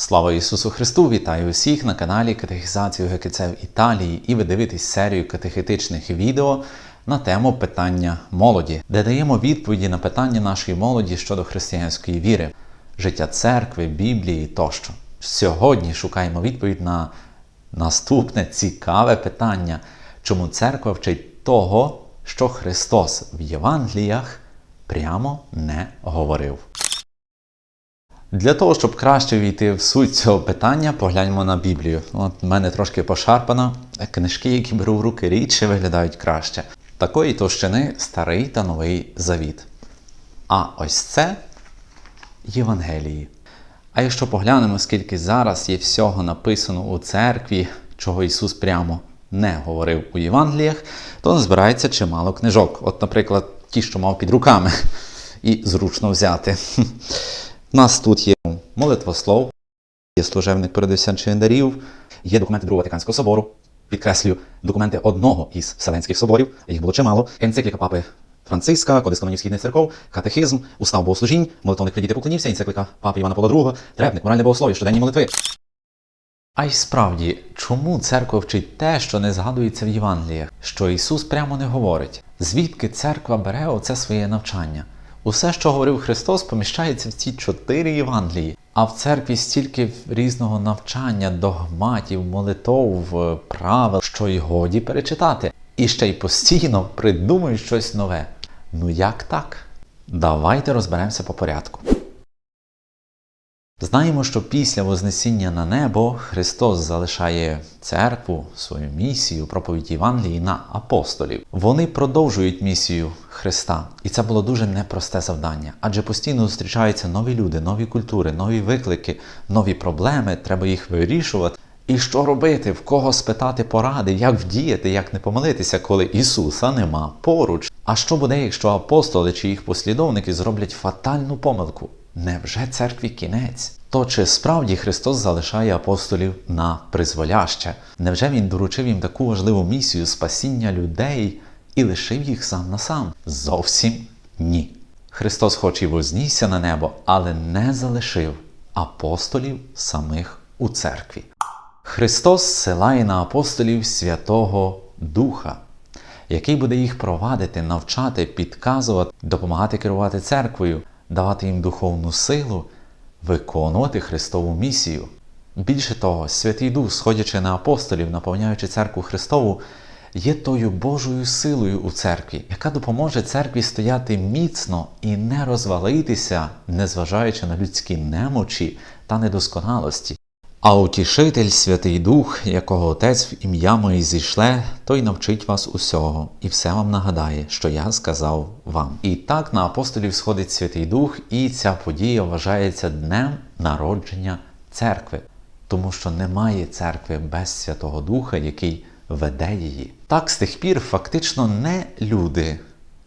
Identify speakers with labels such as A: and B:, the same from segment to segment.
A: Слава Ісусу Христу! Вітаю усіх на каналі Катехізацію ГКЦ в Італії і ви дивитесь серію катехетичних відео на тему питання молоді, де даємо відповіді на питання нашої молоді щодо християнської віри, життя церкви, Біблії тощо. Сьогодні шукаємо відповідь на наступне цікаве питання, чому церква вчить того, що Христос в Євангеліях прямо не говорив. Для того, щоб краще війти в суть цього питання, погляньмо на Біблію. От в мене трошки пошарпано. Книжки, які беру в руки рідше, виглядають краще. Такої товщини старий та новий завіт. А ось це Євангелії. А якщо поглянемо, скільки зараз є всього написано у церкві, чого Ісус прямо не говорив у Євангеліях, то збирається чимало книжок. От, наприклад, ті, що мав під руками, і зручно взяти. У нас тут є молитвослов, є служебник передосвячених дарів, є документи Другого Ватиканського собору, підкреслюю, документи одного із Вселенських соборів, їх було чимало, енцикліка папи Франциска, Кодекс канонів Східних церков, катехизм, устав богослужінь, молитовник придіти поклонівся, енцикліка папи Івана Павла II, требник, моральне богослов'я, щоденні молитви. А й справді, чому церква вчить те, що не згадується в Євангеліях, що Ісус прямо не говорить? Звідки церква бере оце своє навчання? Усе, що говорив Христос, поміщається в ці чотири Євангелії. А в церкві стільки різного навчання, догматів, молитов, правил, що й годі перечитати. І ще й постійно придумують щось нове. Ну як так? Давайте розберемося по порядку. Знаємо, що після Вознесіння на небо Христос залишає церкву, свою місію, проповідь Євангелії на апостолів. Вони продовжують місію Христа, і це було дуже непросте завдання, адже постійно зустрічаються нові люди, нові культури, нові виклики, нові проблеми. Треба їх вирішувати. І що робити, в кого спитати поради, як вдіяти, як не помилитися, коли Ісуса нема поруч. А що буде, якщо апостоли чи їх послідовники зроблять фатальну помилку? Невже церкві кінець? То чи справді Христос залишає апостолів на призволяще? Невже Він доручив їм таку важливу місію спасіння людей і лишив їх сам на сам? Зовсім ні. Христос, хоч і вознісся на небо, але не залишив апостолів самих у церкві. Христос силає на апостолів Святого Духа, який буде їх провадити, навчати, підказувати, допомагати керувати церквою, давати їм духовну силу, виконувати Христову місію. Більше того, Святий Дух, сходячи на апостолів, наповняючи церкву Христову, є тою Божою силою у церкві, яка допоможе церкві стояти міцно і не розвалитися, незважаючи на людські немочі та недосконалості. А утішитель Святий Дух, якого Отець в ім'я моє зійшле, той навчить вас усього і все вам нагадає, що я сказав вам. І так на апостолів сходить Святий Дух, і ця подія вважається днем народження церкви, тому що немає церкви без Святого Духа, який веде її. Так з тих пір фактично не люди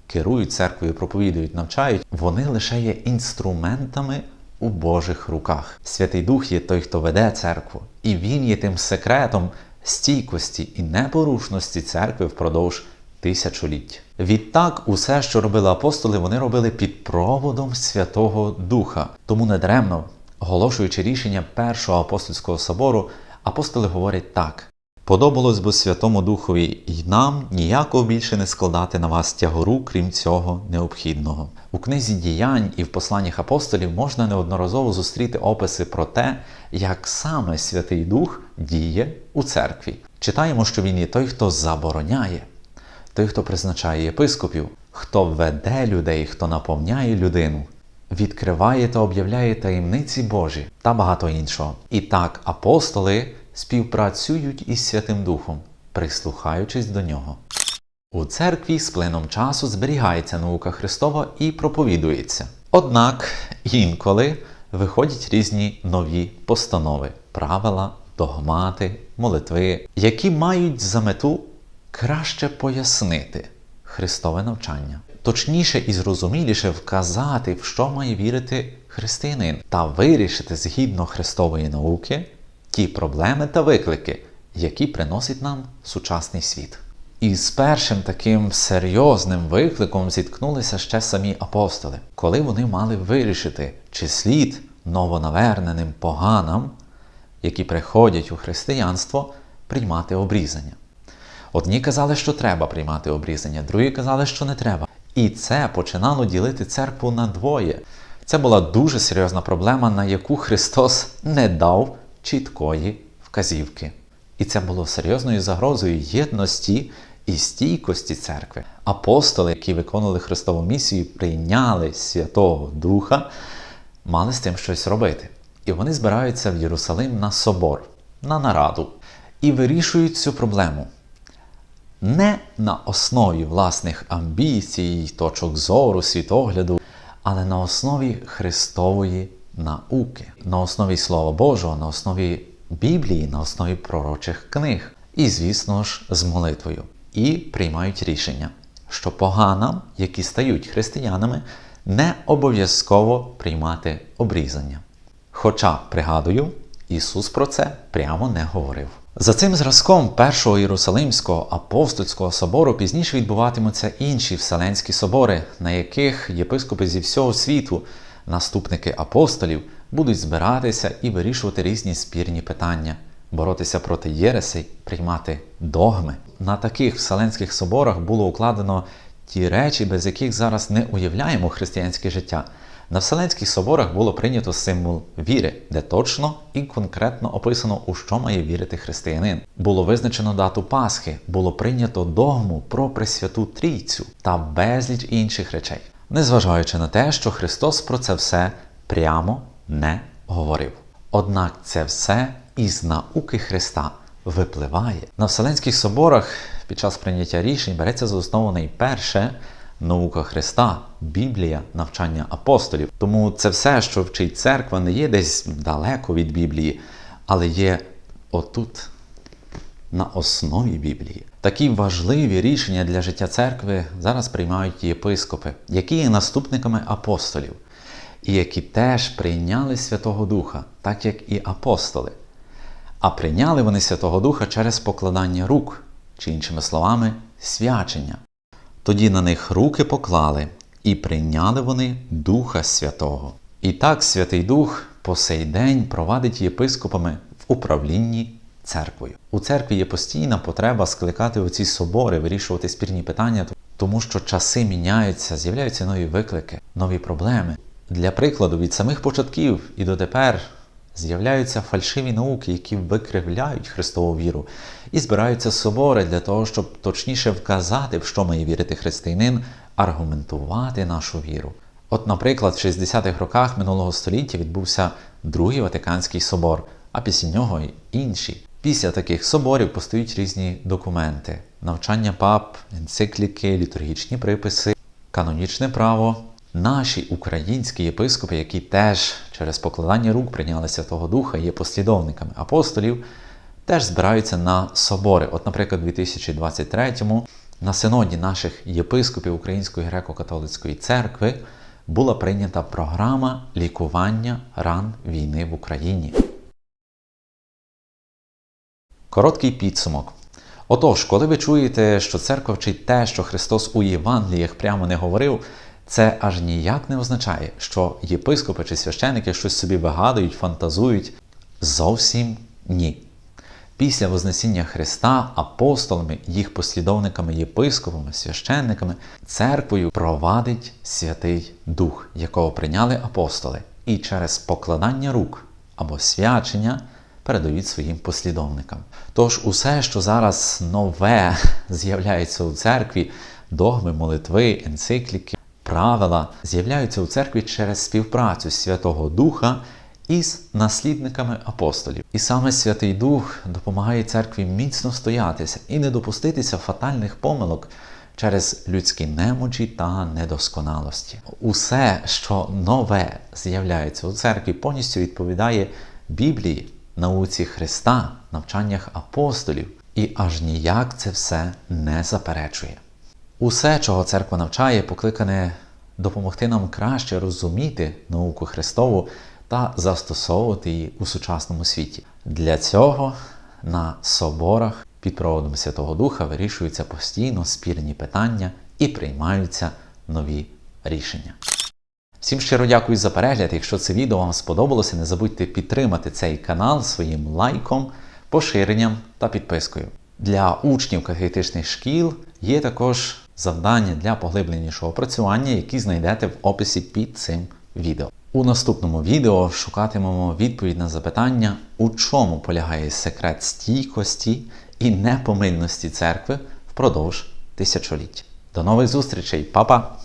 A: керують церквою, проповідують, навчають, вони лише є інструментами у Божих руках. Святий Дух є той, хто веде церкву, і Він є тим секретом стійкості і непорушності церкви впродовж тисячоліть. Відтак, усе, що робили апостоли, вони робили під проводом Святого Духа. Тому недаремно, оголошуючи рішення Першого апостольського собору, апостоли говорять так. Подобалось би Святому Духові і нам ніякого більше не складати на вас тягору, крім цього необхідного. У книзі діянь і в посланнях апостолів можна неодноразово зустріти описи про те, як саме Святий Дух діє у церкві. Читаємо, що він є той, хто забороняє, той, хто призначає єпископів, хто веде людей, хто наповняє людину, відкриває та об'являє таємниці Божі та багато іншого. І так апостоли співпрацюють із Святим Духом, прислухаючись до нього. У церкві з плином часу зберігається наука Христова і проповідується. Однак інколи виходять різні нові постанови, правила, догмати, молитви, які мають за мету краще пояснити Христове навчання, точніше і зрозуміліше вказати, в що має вірити християнин, та вирішити згідно Христової науки ті проблеми та виклики, які приносить нам сучасний світ. І з першим таким серйозним викликом зіткнулися ще самі апостоли, коли вони мали вирішити, чи слід новонаверненим поганам які приходять у християнство, приймати обрізання. Одні казали, що треба приймати обрізання, другі казали, що не треба. І це починало ділити церкву на двоє. Це була дуже серйозна проблема, на яку Христос не дав чіткої вказівки. І це було серйозною загрозою єдності і стійкості церкви. Апостоли, які виконували Христову місію, прийняли Святого Духа, мали з тим щось робити. І вони збираються в Єрусалим на собор, на нараду і вирішують цю проблему не на основі власних амбіцій, точок зору, світогляду, але на основі Христової науки, на основі Слова Божого, на основі Біблії, на основі пророчих книг. І, звісно ж, з молитвою. І приймають рішення, що поганам, які стають християнами, не обов'язково приймати обрізання. Хоча, пригадую, Ісус про це прямо не говорив. За цим зразком Першого Єрусалимського апостольського собору пізніше відбуватимуться інші вселенські собори, на яких єпископи зі всього світу, наступники апостолів, будуть збиратися і вирішувати різні спірні питання, боротися проти єресей, приймати догми. На таких вселенських соборах було укладено ті речі, без яких зараз не уявляємо християнське життя. На Вселенських соборах було прийнято символ віри, де точно і конкретно описано, у що має вірити християнин. Було визначено дату Пасхи, було прийнято догму про Пресвяту Трійцю та безліч інших речей, незважаючи на те, що Христос про це все прямо не говорив. Однак це все із науки Христа випливає. На Вселенських соборах під час прийняття рішень береться за основу найперше наука Христа, Біблія, навчання апостолів. Тому це все, що вчить церква, не є десь далеко від Біблії, але є отут, на основі Біблії. Такі важливі рішення для життя церкви зараз приймають єпископи, які є наступниками апостолів, і які теж прийняли Святого Духа, так як і апостоли. А прийняли вони Святого Духа через покладання рук, чи іншими словами, свячення. Тоді на них руки поклали, і прийняли вони Духа Святого. І так Святий Дух по сей день провадить єпископами в управлінні церквою. У церкві є постійна потреба скликати оці собори, вирішувати спірні питання, тому що часи міняються, з'являються нові виклики, нові проблеми. Для прикладу, від самих початків і дотепер з'являються фальшиві науки, які викривляють Христову віру, і збираються собори для того, щоб точніше вказати, в що має вірити християнин, аргументувати нашу віру. От, наприклад, в 60-х роках минулого століття відбувся Другий Ватиканський собор, а після нього й інші. Після таких соборів постають різні документи: навчання пап, енцикліки, літургічні приписи, канонічне право. Наші українські єпископи, які теж через покладання рук прийняли Святого Духа, є послідовниками апостолів, теж збираються на собори. От, наприклад, у 2023-му на синоді наших єпископів Української греко-католицької церкви була прийнята програма лікування ран війни в Україні. Короткий підсумок. Отож, коли ви чуєте, що церква вчить те, що Христос у Євангеліях прямо не говорив, це аж ніяк не означає, що єпископи чи священики щось собі вигадують, фантазують. Зовсім ні. Після Вознесіння Христа апостолами, їх послідовниками, єпископами, священниками, церквою провадить Святий Дух, якого прийняли апостоли, і через покладання рук або свячення передають своїм послідовникам. Тож усе, що зараз нове з'являється у церкві, догми, молитви, енцикліки, правила з'являються у церкві через співпрацю Святого Духа із наслідниками апостолів. І саме Святий Дух допомагає церкві міцно стоятися і не допуститися фатальних помилок через людські немочі та недосконалості. Усе, що нове з'являється у церкві, повністю відповідає Біблії, науці Христа, навчаннях апостолів, і аж ніяк це все не заперечує. Усе, чого церква навчає, покликане допомогти нам краще розуміти науку Христову та застосовувати її у сучасному світі. Для цього на соборах під проводом Святого Духа вирішуються постійно спірні питання і приймаються нові рішення. Всім щиро дякую за перегляд. Якщо це відео вам сподобалося, не забудьте підтримати цей канал своїм лайком, поширенням та підпискою. Для учнів катехетичних шкіл є також завдання для поглибленішого опрацювання, які знайдете в описі під цим відео. У наступному відео шукатимемо відповідь на запитання, у чому полягає секрет стійкості і непомильності церкви впродовж тисячоліть. До нових зустрічей, Па-па!